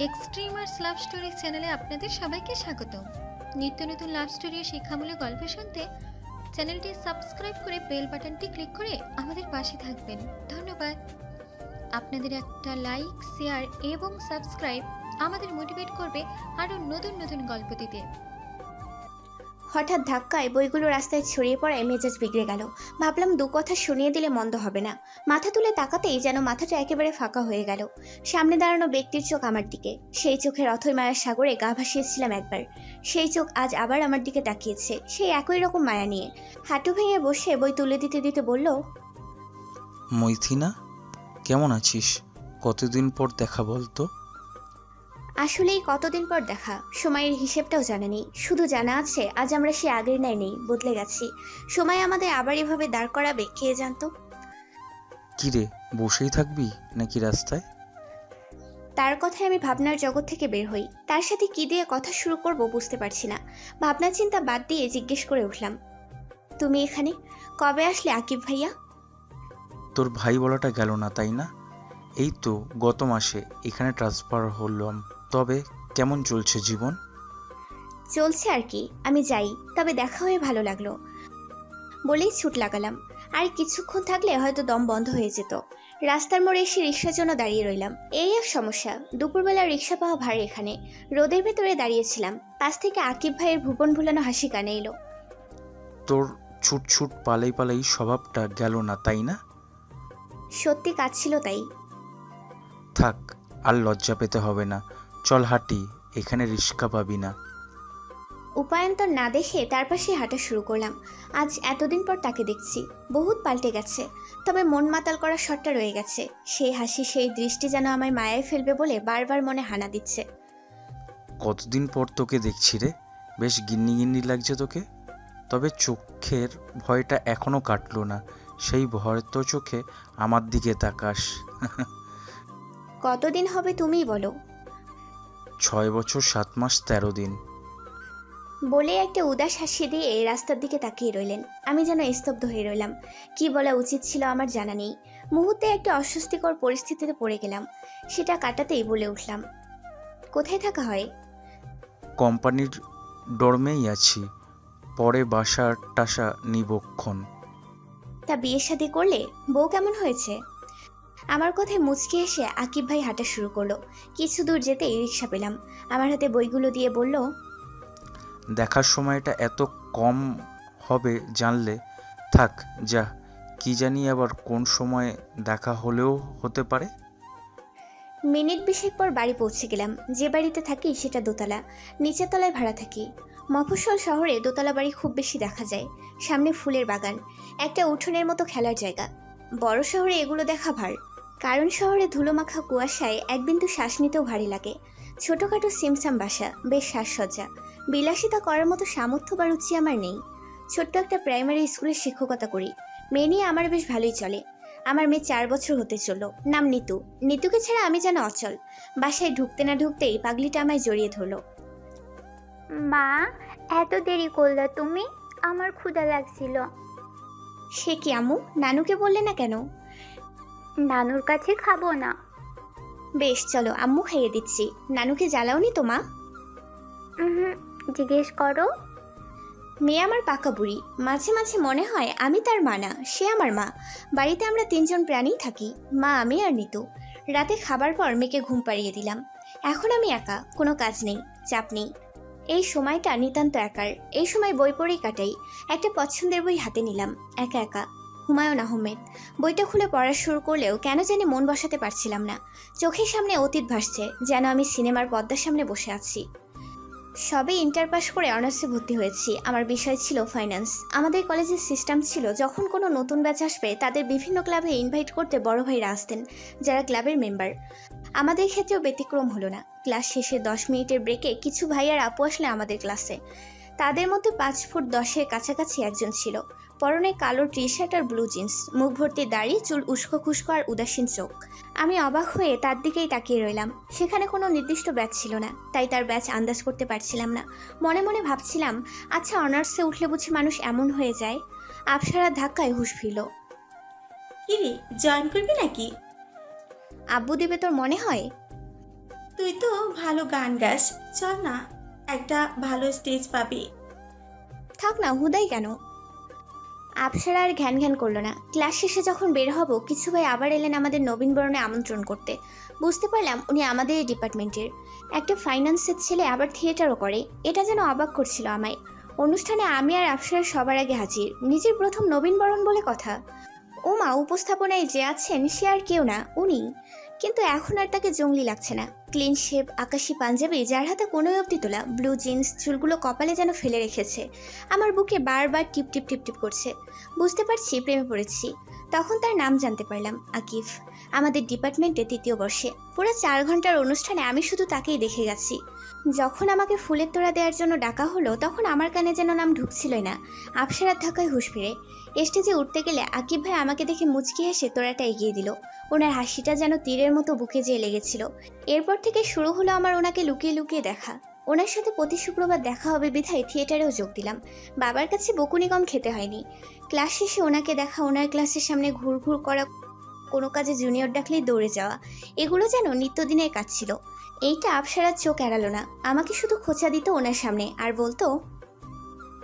Extremers love story চ্যানেলে আপনাদের সবাইকে স্বাগত নিত্য নতুন লাভ স্টোরি শিক্ষামূলক গল্প শুনতে চ্যানেলটি সাবস্ক্রাইব করে বেল বাটনটি ক্লিক করে আমাদের পাশে থাকবেন। ধন্যবাদ। আপনাদের একটা লাইক শেয়ার এবং সাবস্ক্রাইব আমাদের মোটিভেট করবে আরও নতুন নতুন গল্প দিতে। হঠাৎ ধাক্কায় বইগুলো রাস্তায় ছড়িয়ে পড়ায় মেজাজ বিগড়ে গেল। ভাবলাম দু কথা শুনিয়ে দিলে মন্দ হবে না। মাথা তুলে তাকাতেই যেন মাথাটা একেবারে ফাঁকা হয়ে গেল। সামনে দাঁড়ানো ব্যক্তির চোখ আমার দিকে। সেই চোখের অথই মায়ার সাগরে গা ভাসিয়েছিলাম একবার। সেই চোখ আজ আবার আমার দিকে তাকিয়েছে। সেই একই রকম মায়া নিয়ে। হাঁটু ভেঙে বসে বই তুলে দিতে দিতে বলল, মৈথিনা, কেমন আছিস? কতদিন পর দেখা বলতো? আসলেই কতদিন পর দেখা? সময়ের হিসেবটাও জানা নেই। শুধু জানা আছে আজ আমরা সে আগের ন্যায় নেই বদলে গেছি। সময় আমাদের আবার এভাবে দাঁড় করাবে কে জানতো? কি রে বসেই থাকবি নাকি রাস্তায়? তার কথায় আমি ভাবনার জগৎ থেকে বের হই। তার সাথে কি দিয়ে কথা শুরু করব বুঝতে পারছি না। ভাবনা চিন্তা বাদ দিয়ে জিজ্ঞেস করে উঠলাম তুমি এখানে? কবে আসলে আকিব ভাইয়া? তোর ভাই বলাটা গেল না তাই না? এই তো গত মাসে এখানে ট্রান্সফার হলাম। তবে কেমন চলছে জীবন? চলছে আর কি আমি যাই তবে দেখা হয়ে ভালো লাগল। বলেই ছুট লাগালাম। আর কিছুক্ষণ থাকলে হয়তো দম বন্ধ হয়ে যেত। রাস্তার মোড়ে এসে রিক্সার জন্য দাঁড়িয়ে রইলাম। এই এক সমস্যা দুপুরবেলা রিক্সা পাওয়া ভারী এখানে। রোদের ভেতরে দাঁড়িয়েছিলাম। পাশ থেকে আকিব ভাইয়ের ভুবন ভুলানো হাসি কানে এলো। তোর ছুট ছুট পালাই পালাই স্বভাবটা গেল না তাই না? সত্যি কাজ ছিল তাই। থাক আর লজ্জা পেতে হবে না। চল হাঁটি এখানে রিস্কা পাবি না। উপায়ন্তর না দেখে তার পাশে হাঁটা শুরু করলাম। আজ এতদিন পর তাকে দেখছি বহুত পাল্টে গেছে। তবে মন মাতাল করার শটটা রয়ে গেছে। সেই হাসি সেই দৃষ্টি যেন আমায় মায়ায় ফেলবে বলে বারবার মনে হানা দিচ্ছে। কতদিন পর তোকে দেখছি রে? বেশ গিন্নি গিন্নি লাগছে তোকে। তবে চোখের ভয়টা এখনও কাটলো না। সেই ভয় তো চোখে আমার দিকে তাকাস। কতদিন হবে তুমিই বলো। ছয় বছর সাত মাস তেরো দিন। বলে একটা উদাস হাসি দিয়ে রাস্তার দিকে তাকিয়ে রইলেন। আমি যেন স্তব্ধ হয়ে রইলাম। কি বলা উচিত ছিল আমার জানা নেই। মুহূর্তে একটা অস্বস্তিকর পরিস্থিতিতে পড়ে গেলাম। সেটা কাটাতেই বলে উঠলাম। কোথায় থাকা হয়? কোম্পানির ডরমেই আছি। পরে বাসার টাসা নিবক্ষণ তা বিয়ে শাদি করলে বউ কেমন হয়েছে? আমার কথায় মুচকে এসে আকিব ভাই হাঁটা শুরু করল। কিছু দূর যেতেই রিক্সা পেলাম। আমার হাতে বইগুলো দিয়ে বলল দেখার সময়টা এত কম হবে জানলে। থাক যা কি জানি আবার কোন সময় দেখা হলেও হতে পারে। মিনিট বিশেক পর বাড়ি পৌঁছে গেলাম। যে বাড়িতে থাকি সেটা দোতলা। নিচের তলায় ভাড়া থাকি। মফস্বল শহরে দোতলা বাড়ি খুব বেশি দেখা যায়। সামনে ফুলের বাগান। একটা উঠোনের মতো খেলার জায়গা। বড় শহরে এগুলো দেখা ভার। কারণ শহরে ধুলোমাখা কুয়াশায় এক বিন্দু শ্বাস নিতেও ভারী লাগে। ছোটোখাটো সিমসাম বাসা, বেশ সাজসজ্জা। বিলাসিতা করার মতো সামর্থ্য বা রুচি আমার নেই। ছোট্ট একটা প্রাইমারি স্কুলে শিক্ষকতা করি। মেয়ে নিয়ে আমার বেশ ভালোই চলে। আমার মেয়ে চার বছর হতে চলল। নাম নিতু। নিতুকে ছাড়া আমি যেন অচল। বাসায় ঢুকতে না ঢুকতেই পাগলিটা আমায় জড়িয়ে ধরলো। মা, এত দেরি করল তুমি? আমার ক্ষুধা লাগছিল। সে কি আম্মু? নানুকে বললে না কেন? নানুর কাছে খাব না। বেশ চলো আম্মু খাইয়ে দিচ্ছি। নানুকে জ্বালাওনি তো মা? উহুম, জিজ্ঞেস করো। মেয়ে আমার পাকা বুড়ি। মাঝে মাঝে মনে হয় আমি তার মা না সে আমার মা। বাড়িতে আমরা তিনজন প্রাণীই থাকি মা আমি আর নিতু। রাতে খাবার পর মেয়েকে ঘুম পাড়িয়ে দিলাম। এখন আমি একা কোনো কাজ নেই চাপ নেই। এই সময়টা নিতান্ত একার। এই সময় বই পড়েই কাটাই। একটা পছন্দের বই হাতে নিলাম, একা একা। হুমায়ুন আহমেদ। বইটা খুলে পড়া শুরু করলেও কেন জানি মন বসাতে পারছিলাম না। চোখের সামনে অতীত ভাসছে, যেন আমি সিনেমার পর্দার সামনে বসে আছি। সবে ইন্টার পাস করে অনার্সে ভর্তি হয়েছি। আমার বিষয় ছিল ফাইন্যান্স। আমাদের কলেজের সিস্টেম ছিল, যখন কোনো নতুন ব্যাচ আসবে, তাদের বিভিন্ন ক্লাবে ইনভাইট করতে বড় ভাইরা আসতেন, যারা ক্লাবের মেম্বার। আমাদের ক্ষেত্রেও ব্যতিক্রম হলো না। ক্লাস শেষে দশ মিনিটের ব্রেকে কিছু ভাই আর আপু আসলে আমাদের ক্লাসে। তাদের মধ্যে পাঁচ ফুট দশের কাছাকাছি একজন ছিল। পরনে কালো টি শার্ট আর ব্লু জিন্স। মুখ ভর্তি দাড়ি, চুল উস্কো খুস্কো আর উদাসীন চোখ। আমি অবাক হয়ে তার দিকেই তাকিয়ে রইলাম। সেখানে কোনো নির্দিষ্ট ব্যাচ ছিল না, তাই তার ব্যাচ আন্দাজ করতে পারছিলাম না। মনে মনে ভাবছিলাম আচ্ছা অনার্সে উঠলে বুঝি মানুষ এমন হয়ে যায়? আবসারার ধাক্কায় হুশ ফিরল। কিরে, জয়েন করবি নাকি? আব্বু দেবে তোর মনে হয়? তুই তো ভালো গান গাস চল না একটা ভালো স্টেজ পাবি। থাক না হুদাই কেন? আপসারা আর ঘ্যান ঘ্যান করল না। ক্লাস শেষে যখন বের হব কিছু ভাই আবার এলেন আমাদের নবীনবরণে আমন্ত্রণ করতে। বুঝতে পারলাম উনি আমাদের ডিপার্টমেন্টের। একটা ফাইন্যান্সের ছেলে আবার থিয়েটারও করে। এটা যেন অবাক করছিল আমায়। অনুষ্ঠানে আমি আর আপসারা সবার আগে হাজির। নিজের প্রথম নবীনবরণ বলে কথা। ও মা উপস্থাপনায় যে আছেন সে আর কেউ না, উনি। কিন্তু এখন আর তাকে জঙ্গলি লাগছে না। ক্লিন শেপ, আকাশি পাঞ্জাবি, যার হাতে কোনো অবধি তোলা, ব্লু জিন্স, চুলগুলো কপালে যেন ফেলে রেখেছে। আমার বুকে বারবার টিপ টিপ টিপ টিপ করছে। বুঝতে পারছি, প্রেমে পড়েছি। তখন তার নাম জানতে পারলাম, আকিফ। আমাদের ডিপার্টমেন্টে তৃতীয় বর্ষে। পুরো চার ঘণ্টার অনুষ্ঠানে আমি শুধু তাকেই দেখে গেছি। যখন আমাকে ফুলের তোড়া দেওয়ার জন্য ডাকা হলো, তখন আমার কানে যেন নাম ঢুকছিলই না। আপসারার ধাক্কায় হুঁশ ফিরে। স্টেজে উঠতে গেলে আকিব ভাই আমাকে দেখে মুচকি হেসে তোড়াটা এগিয়ে দিল। ওনার হাসিটা যেন তীরের মতো বুকে যেয়ে লেগেছিল। এরপর থেকে শুরু হলো আমার ওনাকে লুকিয়ে লুকিয়ে দেখা। ওনার সাথে প্রতি শুক্রবার দেখা হবে বিধায় থিয়েটারেও যোগ দিলাম। বাবার কাছে বকুনি কম খেতে হয়নি। ক্লাস শেষে ওনাকে দেখা, ওনার ক্লাসের সামনে ঘুর ঘুর করা, কোনো কাজে জুনিয়র ডাকলেই দৌড়ে যাওয়া। এগুলো যেন নিত্যদিনের কাজ ছিল। এইটা আপসারার চোখ এড়ালো না। আমাকে শুধু খোঁচা দিত ওনার সামনে আর বলতো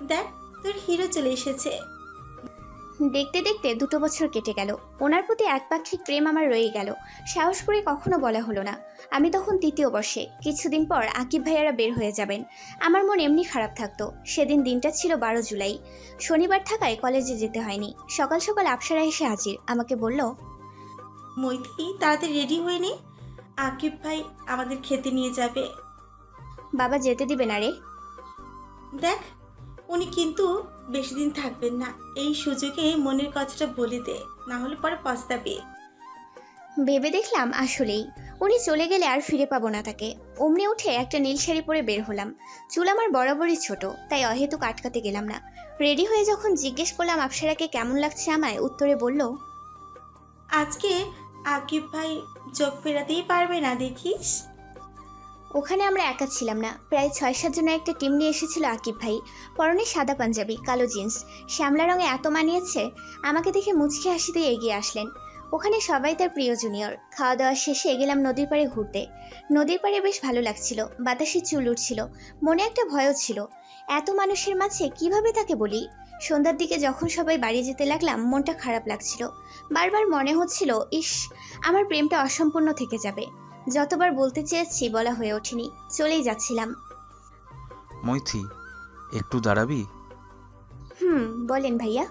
দেখ তোর হিরো চলে এসেছে। দেখতে দেখতে দুটো বছর কেটে গেল। ওনার প্রতি একপাক্ষিক প্রেম আমার রয়ে গেল। সাহস করে কখনো বলা হলো না। আমি তখন তৃতীয় বর্ষে। কিছুদিন পর আকিব ভাইয়ারা বের হয়ে যাবেন। আমার মন এমনি খারাপ থাকতো। সেদিন দিনটা ছিল বারো জুলাই। শনিবার থাকায় কলেজে যেতে হয়নি। সকাল সকাল আপসারা এসে হাজির। আমাকে বলল মৈথি তাড়াতাড়ি রেডি হয়ে নে। আকিব ভাই আমাদের খেতে নিয়ে যাবে। বাবা যেতে দিবে না রে। দেখ উনি কিন্তু বেশি দিন থাকবেন না। এই সুযোগে মনের কথাটা বলে দে না হলে পরে পস্তাবে। ভেবে দেখলাম আসলেই উনি চলে গেলে আর ফিরে পাবো না তাকে। অমনি উঠে একটা নীল শাড়ি পরে বের হলাম। চুল আমার বরাবরই ছোট তাই অহেতুক আটকাতে গেলাম না। রেডি হয়ে যখন জিজ্ঞেস করলাম আপসারাকে কেমন লাগছে আমায় উত্তরে বলল আজকে আকিব ভাই চোখ ফেরাতেই পারবে না, দেখিস। ওখানে আমরা একা ছিলাম না। প্রায় ছয় সাত জনের একটা টিম নিয়ে এসেছিল আকিব ভাই। পরনে সাদা পাঞ্জাবি, কালো জিন্স। শ্যামলা রঙে এত মানিয়েছে, আমাকে দেখে মুচকি হাসিতে এগিয়ে আসলেন। ওখানে সবাই তার প্রিয় জুনিয়র। খাওয়া দাওয়া শেষে গেলাম নদীর পাড়ে ঘুরতে। নদীর পাড়ে বেশ ভালো লাগছিল, বাতাসে চুল উঠছিল, মনে একটা ভয়ও ছিল। এত মানুষের মাঝে কীভাবে তাকে বলি? সন্ধ্যার দিকে যখন সবাই বাড়ি যেতে লাগলাম মনটা খারাপ লাগছিল। বারবার মনে হচ্ছিল ইস আমার প্রেমটা অসম্পূর্ণ থেকে যাবে। যতবার বলতে চেয়েছি বলা হয়ে ওঠেনি। চলেই যাচ্ছিলাম। মৈথি একটু দাঁড়াবি? হুম বলেন ভাইয়া।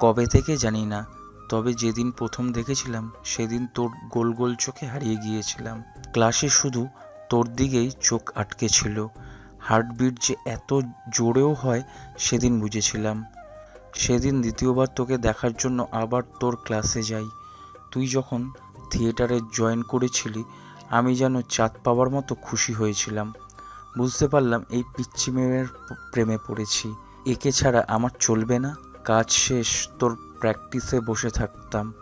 কবে থেকে জানি না তবে যেদিন প্রথম দেখেছিলাম সেদিন তোর গোল গোল চোখে হারিয়ে গিয়েছিলাম। ক্লাসে শুধু তোর দিকেই চোখ আটকে ছিল। হার্টবিট যে এত জোরেও হয়, সেদিন বুঝেছিলাম। সেদিন দ্বিতীয়বার তোকে দেখার জন্য আবার তোর ক্লাসে যাই। তুই যখন থিয়েটারে জয়েন করেছিলি, আমি যেন চাঁদ পাওয়ার মতো খুশি হয়েছিলাম। বুঝতে পারলাম এই পিচ্ছি মেয়ের প্রেমে পড়েছি। একে ছাড়া আমার চলবে না। কাজ শেষ, তোর প্র্যাকটিসে বসে থাকতাম,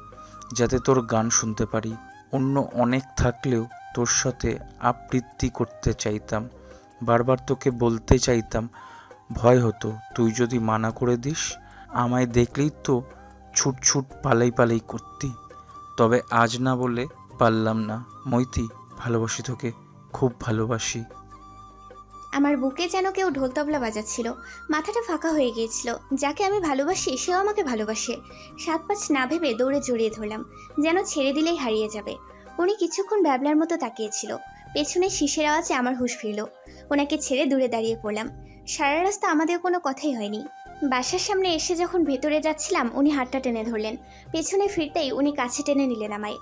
যাতে তোর গান শুনতে পারি। অন্য অনেক থাকলেও তোর সাথে আবৃত্তি করতে চাইতাম। বারবার তোকে বলতে চাইতাম, ভয় হতো, তুই যদি মানা করে দিস, আমায় দেখলেই তো ছুট ছুট পালাই পালাই করতি। তবে আজ না বলে পারলাম না। মৈতি, ভালোবাসি তোকে, খুব ভালোবাসি। আমার বুকে যেন কেউ ঢোল তবলা বাজাচ্ছিল, মাথাটা ফাঁকা হয়ে গিয়েছিল। যাকে আমি ভালোবাসি, সেও আমাকে ভালোবাসে। সাত পাঁচ না ভেবে দৌড়ে জড়িয়ে ধরলাম, যেন ছেড়ে দিলেই হারিয়ে যাবে। উনি কিছুক্ষণ ব্যাবলার মতো তাকিয়েছিল। পেছনে শিশের আওয়াজে আমার হুঁশ ফিরল। ওনাকে ছেড়ে দূরে দাঁড়িয়ে পড়লাম। সারা রাস্তা আমাদের কোনো কথাই হয়নি। বাসার সামনে এসে যখন ভেতরে যাচ্ছিলাম, উনি হাতটা টেনে ধরলেন। পেছনে ফিরতেই উনি কাছে টেনে নিলেন আমায়।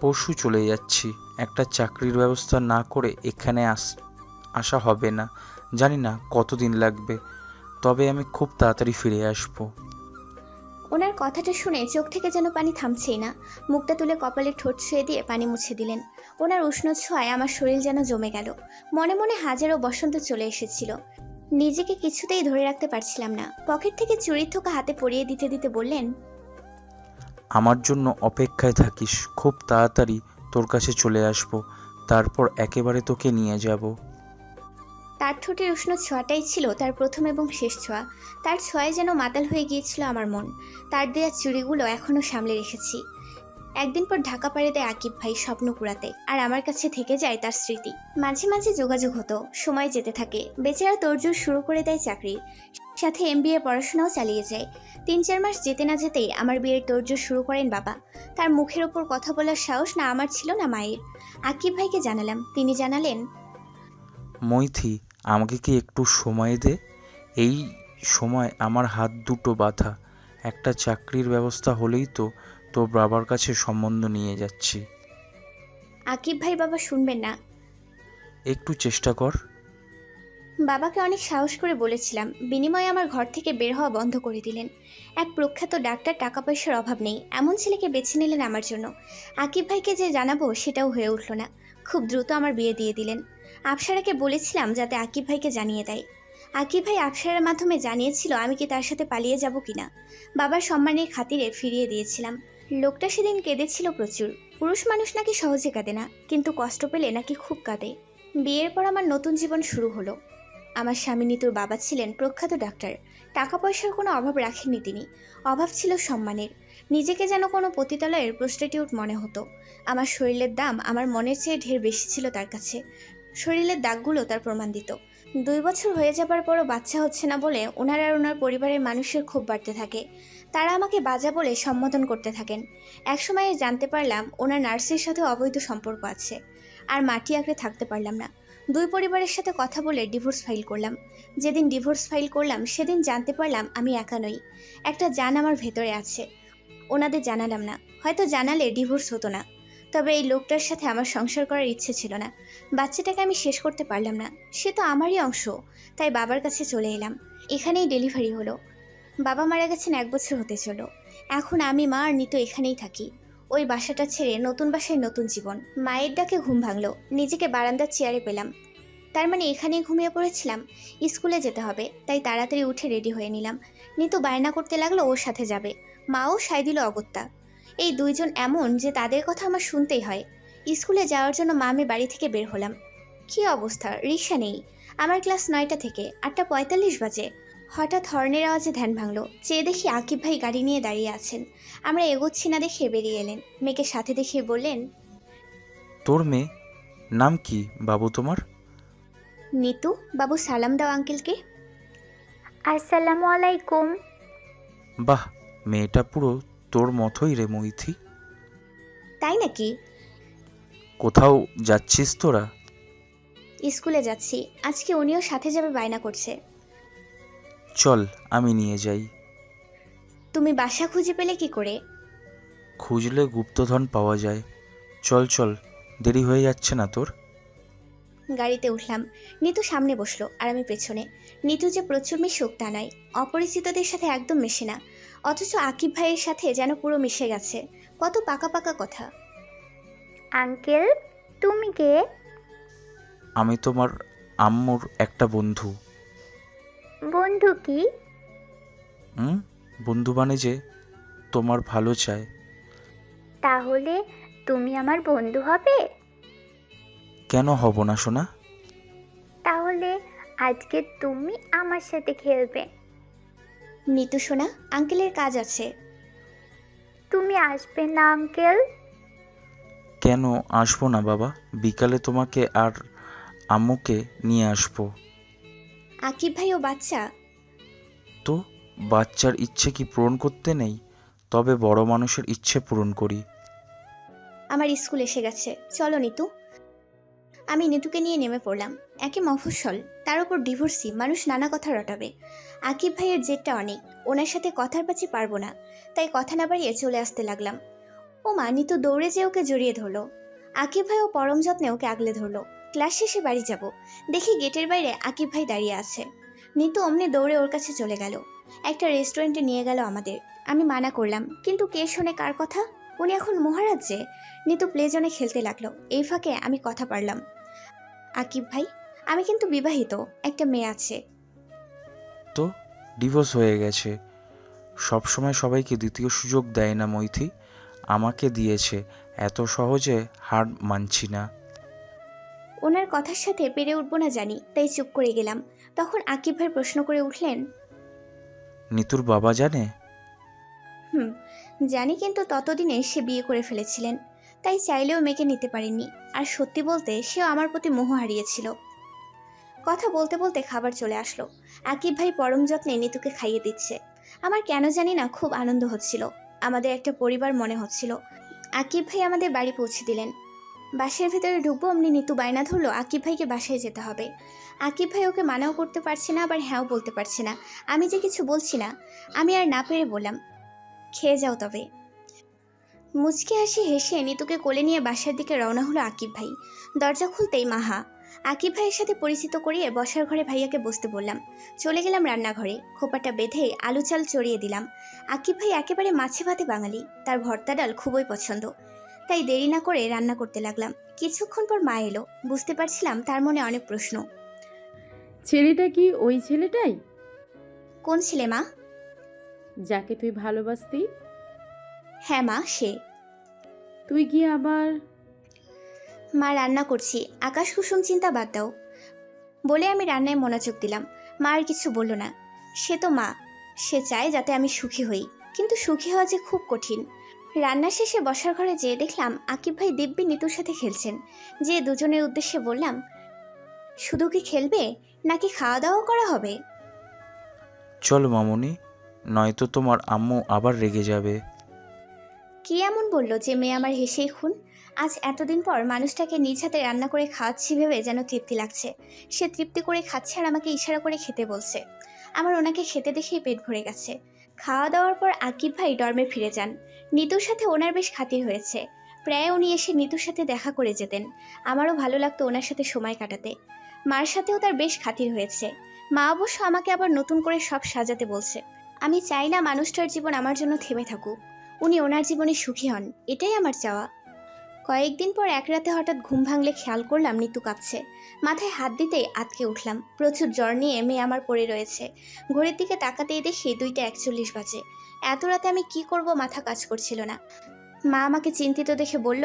পশু চলে যাচ্ছি। একটা চাকরির ব্যবস্থা না করে এখানে আস, আসা হবে না। জানি না কতদিন লাগবে। তবে আমি খুব তাড়াতাড়ি ফিরে আসব। ওনার কথাটা শুনে চোখ থেকে যেন পানি থামছেই না। মুখটা তুলে কপালে ঠোঁট ছুঁয়ে দিয়ে পানি মুছে দিলেন। ওনার উষ্ণ ছোঁয়ায় আমার শরীর যেন জমে গেল। মনে মনে হাজারো বসন্ত চলে এসেছিল। নিজেকে কিছুতেই ধরে রাখতে পারছিলাম না। পকেট থেকে চুরির থোকা হাতে পরিয়ে দিতে দিতে বললেন, আমার জন্য অপেক্ষায় থাকিস। খুব তাড়াতাড়ি তোর কাছে চলে আসব। তারপর একেবারে তোকে নিয়ে যাব। তার ঠোঁটের উষ্ণ ছোঁয়াটাই ছিল তার প্রথম এবং শেষ ছোঁয়া। তার ছোঁয়ায় যেন মাতাল হয়ে গিয়েছিল আমার মন। তার দেয়া চুড়িগুলো এখনও সামলে রেখেছি। একদিন পর ঢাকা পাড়ে দেয় আকিব ভাই স্বপ্ন কুড়াতে আর আমার কাছে থেকে যায় তার স্মৃতি। মাঝে মাঝে যোগাযোগ হতো, সময় যেতে থাকে। বেচারা তোরজোর শুরু করে দেয় চাকরির সাথে এম এমবিএ পড়াশোনাও চালিয়ে যায়। তিন চার মাস যেতে না যেতেই আমার বিয়ের তোরজোর শুরু করেন বাবা। তার মুখের ওপর কথা বলার সাহস না আমার ছিল না মায়ের। আকিব ভাইকে জানালাম। তিনি জানালেন, মৈথি আমাকে কি একটু সময় দে? এই সময় আমার হাত দুটো বাঁধা। একটা চাকরির ব্যবস্থা হলেই তো তোর বাবার কাছে সম্বন্ধ নিয়ে যাচ্ছি। আকিব ভাই বাবা শুনবেন না। একটু চেষ্টা কর। বাবাকে অনেক সাহস করে বলেছিলাম বিনিময়ে আমার ঘর থেকে বের হওয়া বন্ধ করে দিলেন। এক প্রখ্যাত ডাক্তার টাকা পয়সার অভাব নেই এমন ছেলেকে বেছে নিলেন আমার জন্য। আকিব ভাইকে যে জানাব সেটাও হয়ে উঠল না। খুব দ্রুত আমার বিয়ে দিয়ে দিলেন। আফসারাকে বলেছিলাম যাতে আকিব ভাইকে জানিয়ে দেয়। আকিব ভাই আফসারার মাধ্যমে জানিয়েছিল আমি কি তার সাথে পালিয়ে যাব কিনা। বাবার সম্মানের খাতিরে ফিরিয়ে দিয়েছিলাম। লোকটা সেদিন কেঁদেছিল প্রচুর। পুরুষ মানুষ নাকি সহজে কাঁদে না, কিন্তু কষ্ট পেলে নাকি খুব কাঁদে। বিয়ের পর আমার নতুন জীবন শুরু হলো। আমার স্বামী নিতুর বাবা ছিলেন প্রখ্যাত ডাক্তার। টাকা পয়সার কোনো অভাব রাখেননি তিনি। অভাব ছিল সম্মানের। নিজেকে যেন কোনো পতিতালয়ের প্রস্টিটিউট মনে হতো। আমার শরীরের দাম আমার মনের চেয়ে ঢের বেশি ছিল তার কাছে। শরীরের দাগগুলো তার প্রমাণ দিত দুই বছর হয়ে যাবার পরও বাচ্চা হচ্ছে না বলে ওনার আর ওনার পরিবারের মানুষের ক্ষোভ বাড়তে থাকে। তারা আমাকে বাজা বলে সম্বোধন করতে থাকেন। একসময় জানতে পারলাম ওনার নার্সের সাথে অবৈধ সম্পর্ক আছে। আর মাটি আঁকড়ে থাকতে পারলাম না। দুই পরিবারের সাথে কথা বলে ডিভোর্স ফাইল করলাম। যেদিন ডিভোর্স ফাইল করলাম, সেদিন জানতে পারলাম আমি একা নই। একটা জান আমার ভেতরে আছে। ওনাদের জানালাম না। হয়তো জানালে ডিভোর্স হতো না। তবে এই লোকটার সাথে আমার সংসার করার ইচ্ছে ছিল না। বাচ্চাটাকে আমি শেষ করতে পারলাম না। সে তো আমারই অংশ। তাই বাবার কাছে চলে এলাম। এখানেই ডেলিভারি হলো। বাবা মারা গেছেন এক বছর হতে চলো। এখন আমি, মা আর নিত এখানেই থাকি। ওই বাসাটা ছেড়ে নতুন বাসায় নতুন জীবন। মায়ের ডাকে ঘুম ভাঙলো। নিজেকে বারান্দার চেয়ারে পেলাম। তার মানে এখানেই ঘুমিয়ে পড়েছিলাম। স্কুলে যেতে হবে। তাই তাড়াতাড়ি উঠে রেডি হয়ে নিলাম। নিতু বায়না করতে লাগল, ওর সাথে যাবে। মাও সাই দিল অগত্যা। এই দুইজন এমন যে তাদের কথা আমার শুনতেই হয়। স্কুলে যাওয়ার জন্য মা আমি বাড়ি থেকে বের হলাম। কি অবস্থা? রিক্সা নেই। আমার ক্লাস নয়টা থেকে। আটটা পঁয়তাল্লিশ বাজে। হঠাৎ হর্নের আওয়াজে ধ্যান ভাঙলো। চেয়ে দেখি আকিব ভাই গাড়ি নিয়ে দাঁড়িয়ে আছেন। আমরা এগোচ্ছি না দেখে বেরিয়ে এলেন। মেয়েকে সাথে দেখিয়ে বললেন তোর মেয়ে? নাম কি বাবু তোমার? নিতু। বাবু সালাম দাও আঙ্কেলকে। আসসালামু আলাইকুম। বাহ মেয়েটা পুরো তোর মতোই রে মৈথি। তাই নাকি? কোথাও যাচ্ছিস তোরা? স্কুলে যাচ্ছি। আজকে উনিও সাথে যাবে বায়না করছে। চল আমি নিয়ে যাই। তুমি বাসা খুঁজে পেলে কি করে? খুঁজলে গুপ্তধন পাওয়া যায়। চল চল দেরি হয়ে যাচ্ছে না তোর? গাড়িতে উঠলাম। নিতু সামনে বসল আর আমি পেছনে। নিতু যে প্রচুর মিশুক তা নয়। অপরিচিতদের সাথে একদম মেশে না। অথচ আকিব ভাইয়ের সাথে যেন পুরো মিশে গেছে। কত পাকা পাকা কথা। আঙ্কেল তুমি কে? আমি তোমার আম্মুর একটা বন্ধু। বন্ধু কি? হুম? বন্ধু মানে যে তোমার ভালো চায়। তাহলে তুমি আমার বন্ধু হবে? কেন হব না সোনা? তাহলে আজকে তুমি আমার সাথে খেলবে। নিতু সোনা আঙ্কেলের কাজ আছে। তুমি আসবে না আঙ্কেল? কেন আসব না বাবা? বিকালে তোমাকে আর আম্মুকে নিয়ে আসব। আকিব ভাই ও বাচ্চা? তো বাচ্চার ইচ্ছে কি পূরণ করতে নেই? তবে বড় মানুষের ইচ্ছে পূরণ করি। আমার স্কুল এসে গেছে। চলো নিতু। আমি নিতুকে নিয়ে নেমে পড়লাম। একে মফস্বল তার উপর ডিভোর্সি মানুষ নানা কথা রটাবে। আকিব ভাইয়ের জেদটা অনেক। ওনার সাথে কথার পাচি পারব না, তাই কথা না বাড়িয়ে চলে আসতে লাগলাম। ও মা, নিতু দৌড়ে যেয়ে ওকে জড়িয়ে ধরলো। আকিব ভাই ও পরম যত্নে ওকে আগলে ধরলো। ক্লাস শেষে বাড়ি যাব। দেখি গেটের বাইরে আকিব ভাই দাঁড়িয়ে আছে। নিতু অমনি দৌড়ে ওর কাছে চলে গেল। একটা রেস্টুরেন্টে নিয়ে গেল আমাদের। আমি মানা করলাম, কিন্তু কে শোনে কার কথা? উনি এখন মহারাজ্যে? নিতু প্লেজনে খেলতে লাগল। এই ফাঁকে আমি কথা পারলাম। আকিব ভাই, আমি কিন্তু বিবাহিত, একটা মেয়ে আছে। তো ডিভোর্স হয়ে গেছে। সব সময় সবাইকে দ্বিতীয় সুযোগ দেয় না মৈথি। আমাকে দিয়েছে। এত সহজে হার মানছি না। ওনার কথার সাথে পেরে উঠবো না জানি তাই চুপ করে গেলাম। তখন আকিব ভাই প্রশ্ন করে উঠলেন নিতুর বাবা জানে? হুম জানি কিন্তু ততদিনে সে বিয়ে করে ফেলেছিলেন। তাই চাইলেও মেয়েকে নিতে পারেননি। আর সত্যি বলতে সেও আমার প্রতি মোহ হারিয়েছিল। কথা বলতে বলতে খাবার চলে আসলো। আকিব ভাই পরম যত্নে নিতুকে খাইয়ে দিচ্ছে। আমার কেন জানি না খুব আনন্দ হচ্ছিল। আমাদের একটা পরিবার মনে হচ্ছিল। আকিব ভাই আমাদের বাড়ি পৌঁছে দিলেন। বাসের ভেতরে ঢুকবো অমনি নিতু বায়না ধরলো, আকিব ভাইকে বাসায় যেতে হবে। আকিব ভাই ওকে মানাও করতে পারছে না, আবার হ্যাঁও বলতে পারছে না। আমি যে কিছু বলছি না, আমি আর না পেরে বললাম। খেয়ে যাও তবে। মুচকে হাসি হেসে নিতুকে কোলে নিয়ে বাসার দিকে রওনা হলো আকিব ভাই। দরজা খুলতেই মাহা আকিব ভাইয়ের সাথে পরিচিত করিয়ে বসার ঘরে ভাইয়াকে বসতে বললাম। চলে গেলাম রান্নাঘরে। খোপাটা বেঁধে আলু চাল চড়িয়ে দিলাম। আকিব ভাই একেবারে মাছে ভাতে বাঙালি। তার ভর্তা ডাল খুবই পছন্দ। তাই দেরি না করে রান্না করতে লাগলাম। কিছুক্ষণ পর মা এলো। বুঝতে পারছিলাম তার মনে অনেক প্রশ্ন। ছেলেটা কি ওই ছেলেটাই? কোন ছেলে মা? যাকে তুই ভালোবাসতি? হ্যাঁ মা সে। তুই কি আবার মা রান্না করছি আকাশ কুসুম চিন্তা বাদ দাও। বলে আমি রান্নায় মনোযোগ দিলাম। মা আর কিছু বলল না। সে তো মা। সে চায় যাতে আমি সুখী হই কিন্তু সুখী হওয়া যে খুব কঠিন। রান্না শেষে বসার ঘরে যেয়ে দেখলাম আকিব ভাই দিব্যি নিতুর সাথে খেলছেন। যে দুজনের উদ্দেশ্যে বললাম শুধু কি খেলবে নাকি খাওয়া দাওয়া করা হবে? চলো মামুনি নয়তো তোমার আম্মু আবার রেগে যাবে। কি এমন বলল যে মেয়ে আমার হেসেই খুন? আজ এতদিন পর মানুষটাকে নিজ হাতে রান্না করে খাওয়াচ্ছি ভেবে যেন তৃপ্তি লাগছে। সে তৃপ্তি করে খাচ্ছে আর আমাকে ইশারা করে খেতে বলছে। আমার ওনাকে খেতে দেখেই পেট ভরে গেছে। খাওয়া দাওয়ার পর আকিব ভাই ডর্মে ফিরে যান। নিতুর সাথে ওনার বেশ খাতির হয়েছে। প্রায় উনি এসে নিতুর সাথে দেখা করে যেতেন। আমারও ভালো লাগতো ওনার সাথে সময় কাটাতে। মার সাথেও তার বেশ খাতির হয়েছে। মা অবশ্য আমাকে আবার নতুন করে সব সাজাতে বলছে। আমি চাই না মানুষটার জীবন আমার জন্য থেমে থাকুক। উনি ওনার জীবনে সুখী হন। এটাই আমার চাওয়া। কয়েকদিন পর এক রাতে হঠাৎ ঘুম ভাঙলে খেয়াল করলাম নিতু কাঁপছে। মাথায় হাত দিতেই আতকে উঠলাম। প্রচুর জ্বর নিয়ে মেয়ে আমার পড়ে রয়েছে। ঘড়ির দিকে তাকাতেই দেখি দুইটা একচল্লিশ বাজে। এত রাতে আমি কি করব মাথা কাজ করছিল না। মা আমাকে চিন্তিত দেখে বলল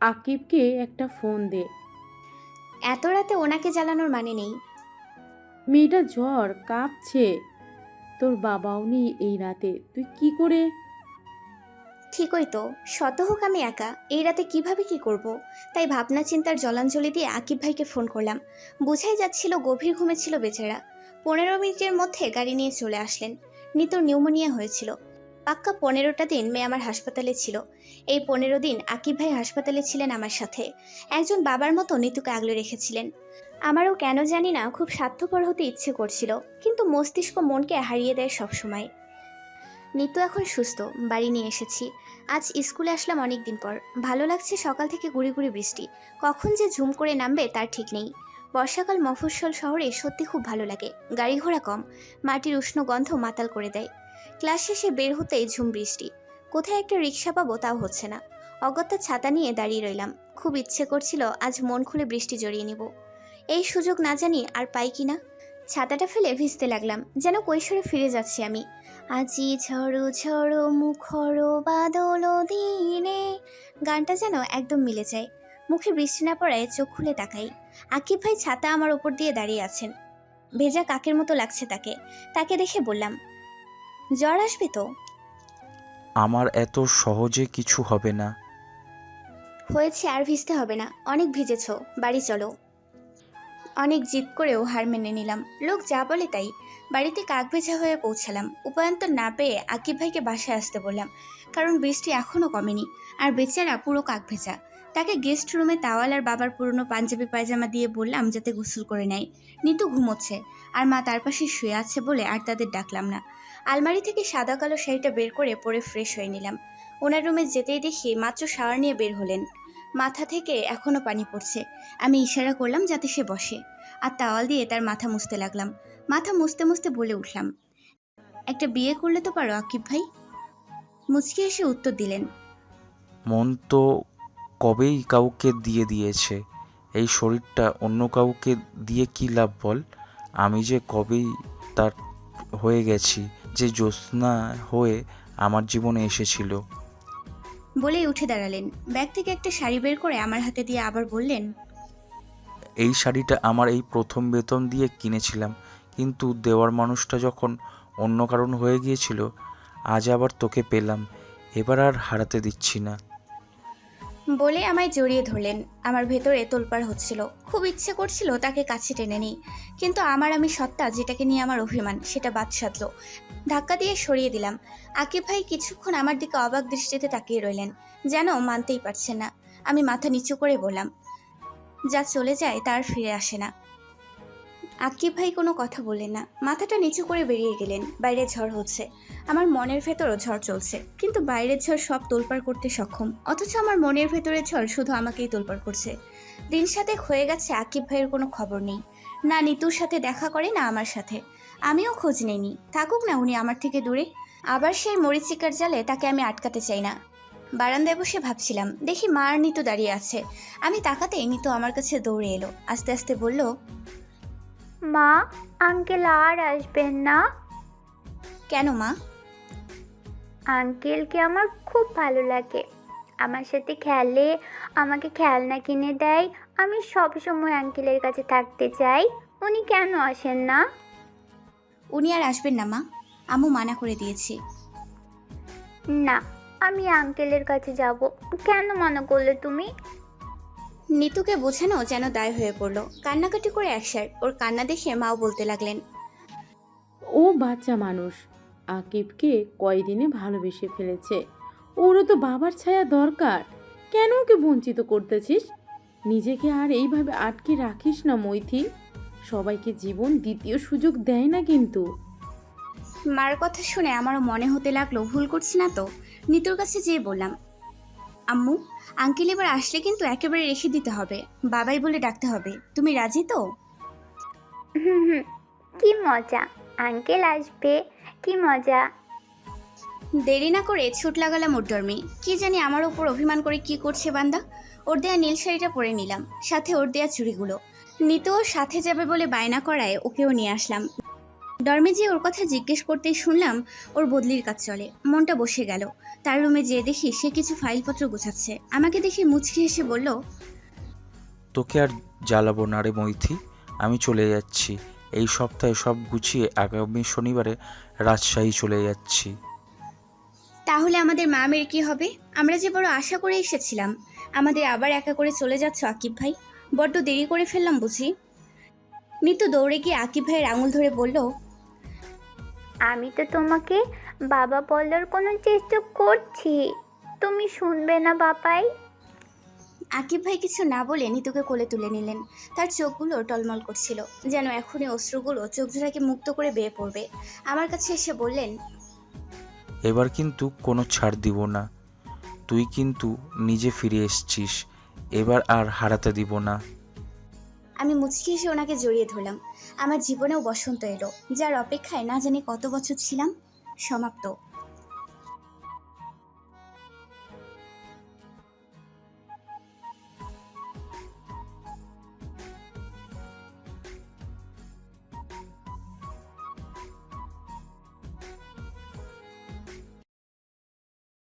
আকিবকে একটা ফোন দে। এত রাতে ওনাকে জ্বালানোর মানে নেই। মেয়েটা জ্বর কাঁপছে। তোর বাবাও নেই এই রাতে। তুই কি করে ঠিকই তো, শত হোক আমি একা, এই রাতে কীভাবে কি করব। তাই ভাবনা চিন্তার জলাঞ্জলি দিয়ে আকিব ভাইকে ফোন করলাম। বুঝাই যাচ্ছিল গভীর ঘুমে ছিল বেচারা। পনেরো মিনিটের মধ্যে গাড়ি নিয়ে চলে আসলেন। নিতোর নিউমোনিয়া হয়েছিল। পাক্কা পনেরোটা দিন মেয়ে আমার হাসপাতালে ছিল। এই পনেরো দিন আকিব ভাই হাসপাতালে ছিলেন আমার সাথে। একজন বাবার মতো নিতুকে আগলে রেখেছিলেন। আমারও কেন জানি না, খুব স্বার্থপর হতে ইচ্ছে করছিল। কিন্তু মস্তিষ্ক মনকে হারিয়ে দেয় সবসময়। নিতু এখন সুস্থ, বাড়ি নিয়ে এসেছি। আজ স্কুলে আসলাম অনেক দিন পর। ভালো লাগছে সকাল থেকে গুড়ি গুড়ি বৃষ্টি। কখন যে ঝুম করে নামবে তার ঠিক নেই। বর্ষাকাল মফস্বল শহরে সত্যি খুব ভালো লাগে। গাড়ি ঘোড়া কম, মাটির উষ্ণ গন্ধ মাতাল করে দেয়। ক্লাস শেষে বের হতেই ঝুম বৃষ্টি। কোথায় একটা রিক্সা পাবো তাও হচ্ছে না। অগত্যা ছাতা নিয়ে দাঁড়িয়ে রইলাম। খুব ইচ্ছে করছিল আজ মন খুলে বৃষ্টি জড়িয়ে নিব। এই সুযোগ না জানি আর পাই কিনা। ছাতাটা ফেলে ভিজতে লাগলাম। যেন কৈশোরে ফিরে যাচ্ছি আমি। আজি ঝড়ো ঝড়ো মুখর বাদল দিনে। গানটা যেন একদম মিলে যায়। মুখে বৃষ্টি না পড়ায় চোখ খুলে তাকাই। আকিব ভাই ছাতা আমার ওপর দিয়ে দাঁড়িয়ে আছেন। ভেজা কাকের মতো লাগছে তাকে। তাকে দেখে বললাম জ্বর আসবে তো? আমার এত সহজে কিছু হবে না। হয়েছে আর ভিজতে হবে না। অনেক ভিজেছ। বাড়ি চলো। অনেক জিদ করেও হার মেনে নিলাম। লোক যা বলে তাই। বাড়িতে কাক ভেজা হয়ে পৌঁছালাম। উপায়ন্তর না পেয়ে আকিব ভাইকে বাসায় আসতে বললাম, কারণ বৃষ্টি এখনও কমেনি, আর বেচারা পুরো কাক ভেজা। তাকে গেস্ট রুমে তাওয়াল আর বাবার পুরনো পাঞ্জাবি পায়জামা দিয়ে বললাম যাতে গোসল করে নেয়। নিতু ঘুমোচ্ছে, আর মা তার পাশে শুয়ে আছে বলে আর তাদের ডাকলাম না। আলমারি থেকে সাদা কালো শাড়িটা বের করে পরে ফ্রেশ হয়ে নিলাম। ওনার রুমে যেতেই দেখি মাত্র শাওয়ার নিয়ে বের হলেন। মাথা থেকে এখনও পানি পড়ছে। আমি ইশারা করলাম যাতে সে বসে। আর তাওয়াল দিয়ে তার মাথা মুছতে লাগলাম। মাথা মুছতে মুছতে বলে উঠলাম একটা বিয়ে করলে তো পারো আকিব ভাই? মুচকি এসে উত্তর দিলেন মন তো কবেই কাউকে দিয়ে দিয়েছে এই শরীরটা অন্য কাউকে দিয়ে কি লাভ বল? আমি যে কবেই তার হয়ে গেছি যে জ্যোৎস্না হয়ে আমার জীবনে এসেছিল। বলেই উঠে দাঁড়ালেন। ব্যাগ থেকে একটা শাড়ি বের করে আমার হাতে দিয়ে আবার বললেন এই শাড়িটা আমার এই প্রথম বেতন দিয়ে কিনেছিলাম কিন্তু দেওয়ার মানুষটা যখন অন্য কারণ হয়ে গিয়েছিল, আজ আবার তোকে পেলাম, এবার আর হারাতে দিচ্ছি না। বলে আমায় জড়িয়ে ধরলেন। আমার ভেতরে তোলপাড় হচ্ছিল। খুব ইচ্ছে করছিল তাকে কাছে টেনে নিই। কিন্তু আমার আমি সত্তা যেটাকে নিয়ে আমার অভিমান, সেটা বাদ সাধলো। ধাক্কা দিয়ে সরিয়ে দিলাম। আকিব ভাই কিছুক্ষণ আমার দিকে অবাক দৃষ্টিতে তাকিয়ে রইলেন। যেন মানতেই পারছেন না। আমি মাথা নিচু করে বললাম, যা চলে যায় তার ফিরে আসে না। আকিব ভাই কোনো কথা বললেন না। মাথাটা নিচু করে বেরিয়ে গেলেন। বাইরে ঝড় হচ্ছে। আমার মনের ভেতরও ঝড় চলছে। কিন্তু বাইরের ঝড় সব তোলপাড় করতে সক্ষম। অথচ আমার মনের ভেতরের ঝড় শুধু আমাকেই তোলপাড় করছে। দিন সাথে হয়ে গেছে আকিব ভাইয়ের কোনো খবর নেই। না নিতুর সাথে দেখা করে, না আমার সাথে। আমিও খোঁজ নেইনি। থাকুক না উনি আমার থেকে দূরে। আবার সেই মরিচিকার জালে তাকে আমি আটকাতে চাই না। বারান্দায় বসে ভাবছিলাম, দেখি মা আর নিতু দাঁড়িয়ে আছে। আমি তাকাতেই নিতু আমার কাছে দৌড়ে এলো। আস্তে আস্তে বলল মা আঙ্কেল আর আসবেন না? কেন মা? আঙ্কেলকে আমার খুব ভালো লাগে। আমার সাথে খেলে আমাকে খেলনা কিনে দেয়। আমি সব সময় আঙ্কেলের কাছে থাকতে চাই। উনি কেন আসেন না? উনি আর আসবেন না মা। আমু মানা করে দিয়েছি। না আমি আঙ্কেলের কাছে যাব। কেন মনে করলে তুমি? নিতুকে বোঝানো যেন দায় হয়ে পড়ল। কান্নাকাটি করে একসার ওর কান্না দেখে মাও বলতে লাগলেন। ও বাচ্চা মানুষ আকিবকে কয়দিনে ভালোবেসে ফেলেছে। ওরও তো বাবার ছায়া দরকার। কেন ওকে বঞ্চিত করতেছিস? নিজেকে আর এইভাবে আটকে রাখিস না মৈথি সবাইকে জীবন দ্বিতীয় সুযোগ দেয় না কিন্তু। মার কথা শুনে আমারও মনে হতে লাগল ভুল করছি না তো? নিতুর কাছে যেয়ে বললাম আম্মু আঙ্কেল এবার আসলে কিন্তু একেবারে রেখে দিতে হবে। বাবাই বলে ডাকতে হবে। তুমি রাজি তো? হুম হুম। কি মজা। আঙ্কেল আসবে। কি মজা। দেরি না করে ছুট লাগালাম ওর ডর্মে কি জানি আমার ওপর অভিমান করে কি করছে বান্দা। ওর দেয়া নীল শাড়িটা পরে নিলাম। সাথে ওর দেয়া চুড়িগুলো। নিতু ওর সাথে যাবে বলে বায়না করায় ওকেও নিয়ে আসলাম। ডর্মে যেয়ে ওর কথা জিজ্ঞেস করতেই শুনলাম ওর বদলির কাজ চলে। মনটা বসে গেল। তার রুমে যেয়ে দেখি সে কিছু ফাইলপত্র গোছাচ্ছে। আমাকে দেখে মুচকি হেসে বলল তোকে আর জ্বালাবো না রে মৈথি আমি চলে যাচ্ছি। এই সপ্তাহে সব গুছিয়ে আগামী শনিবারে রাজশাহী চলে যাচ্ছি। তাহলে আমাদের মা মেয়ের কি হবে? আমরা যে বড় আশা করে এসেছিলাম। আমাদের আবার একা করে চলে যাচ্ছ আকিব ভাই? বড্ড দেরি করে ফেললাম বুঝি? নিতু দৌড়ে গিয়ে আকিব ভাইয়ের আঙুল ধরে বলল আমি তো তোমাকে বাবা বলার কোনো চেষ্টা করছি। তুমি শুনবে না বাবাই আকিব ভাই কিছু না বলে নিতুকে কোলে তুলে নিলেন। তার চোখগুলো টলমল করছিল যেন এখনই অশ্রুগুলো চোখ জোড়াকে মুক্ত করে বেয়ে পড়বে। আমার কাছে এসে বললেন এবার কিন্তু কোনো ছাড় দিব না। তুই কিন্তু নিজে ফিরে এসছিস এবার আর হারাতে দিব না। আমি মুচকি এসে ওনাকে জড়িয়ে ধরলাম। আমার জীবনেও বসন্ত এলো, যার অপেক্ষায় না জানি কত বছর ছিলাম। সমাপ্ত।